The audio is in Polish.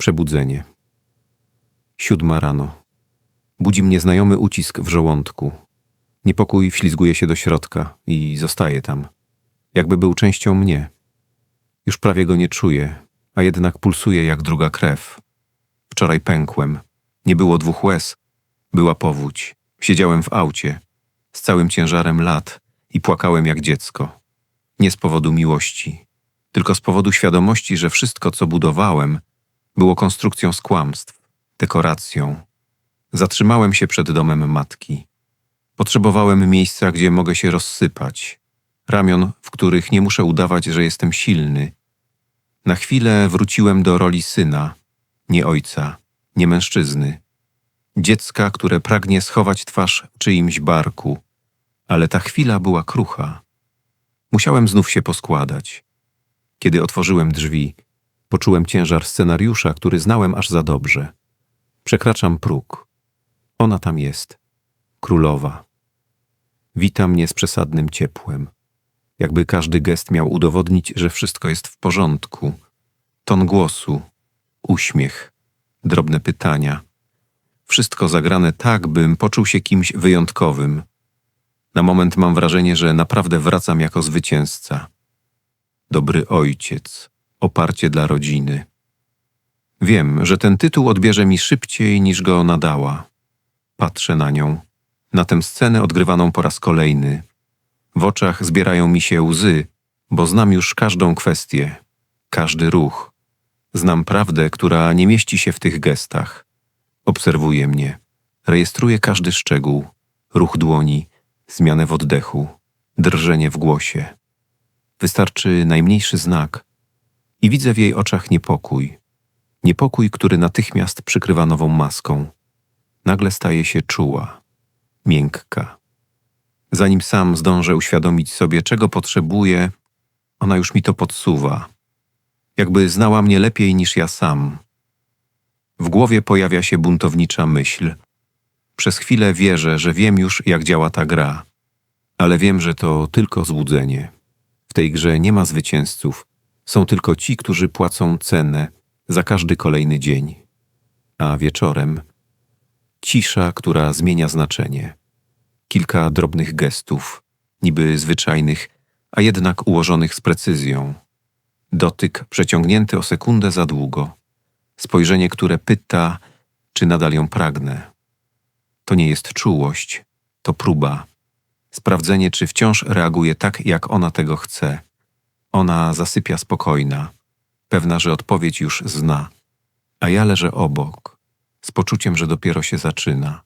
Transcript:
Przebudzenie. Siódma rano. Budzi mnie znajomy ucisk w żołądku. Niepokój wślizguje się do środka i zostaje tam. Jakby był częścią mnie. Już prawie go nie czuję, a jednak pulsuje jak druga krew. Wczoraj pękłem. Nie było dwóch łez. Była powódź. Siedziałem w aucie z całym ciężarem lat i płakałem jak dziecko. Nie z powodu miłości, tylko z powodu świadomości, że wszystko, co budowałem, było konstrukcją z kłamstw, dekoracją. Zatrzymałem się przed domem matki. Potrzebowałem miejsca, gdzie mogę się rozsypać, ramion, w których nie muszę udawać, że jestem silny. Na chwilę wróciłem do roli syna, nie ojca, nie mężczyzny. Dziecka, które pragnie schować twarz czyimś barku, ale ta chwila była krucha. Musiałem znów się poskładać. Kiedy otworzyłem drzwi, poczułem ciężar scenariusza, który znałem aż za dobrze. Przekraczam próg. Ona tam jest. Królowa. Wita mnie z przesadnym ciepłem. Jakby każdy gest miał udowodnić, że wszystko jest w porządku. Ton głosu, uśmiech, drobne pytania. Wszystko zagrane tak, bym poczuł się kimś wyjątkowym. Na moment mam wrażenie, że naprawdę wracam jako zwycięzca. Dobry ojciec, oparcie dla rodziny. Wiem, że ten tytuł odbierze mi szybciej niż go nadała. Patrzę na nią, na tę scenę odgrywaną po raz kolejny. W oczach zbierają mi się łzy, bo znam już każdą kwestię, każdy ruch. Znam prawdę, która nie mieści się w tych gestach. Obserwuje mnie, rejestruje każdy szczegół, ruch dłoni, zmianę w oddechu, drżenie w głosie. Wystarczy najmniejszy znak i widzę w jej oczach niepokój. Niepokój, który natychmiast przykrywa nową maską. Nagle staje się czuła, miękka. Zanim sam zdążę uświadomić sobie, czego potrzebuję, ona już mi to podsuwa. Jakby znała mnie lepiej niż ja sam. W głowie pojawia się buntownicza myśl. Przez chwilę wierzę, że wiem już, jak działa ta gra, ale wiem, że to tylko złudzenie. W tej grze nie ma zwycięzców, są tylko ci, którzy płacą cenę za każdy kolejny dzień. A wieczorem cisza, która zmienia znaczenie. Kilka drobnych gestów, niby zwyczajnych, a jednak ułożonych z precyzją. Dotyk przeciągnięty o sekundę za długo. Spojrzenie, które pyta, czy nadal ją pragnę. To nie jest czułość, to próba. Sprawdzenie, czy wciąż reaguje tak, jak ona tego chce. Ona zasypia spokojna, pewna, że odpowiedź już zna, a ja leżę obok, z poczuciem, że dopiero się zaczyna.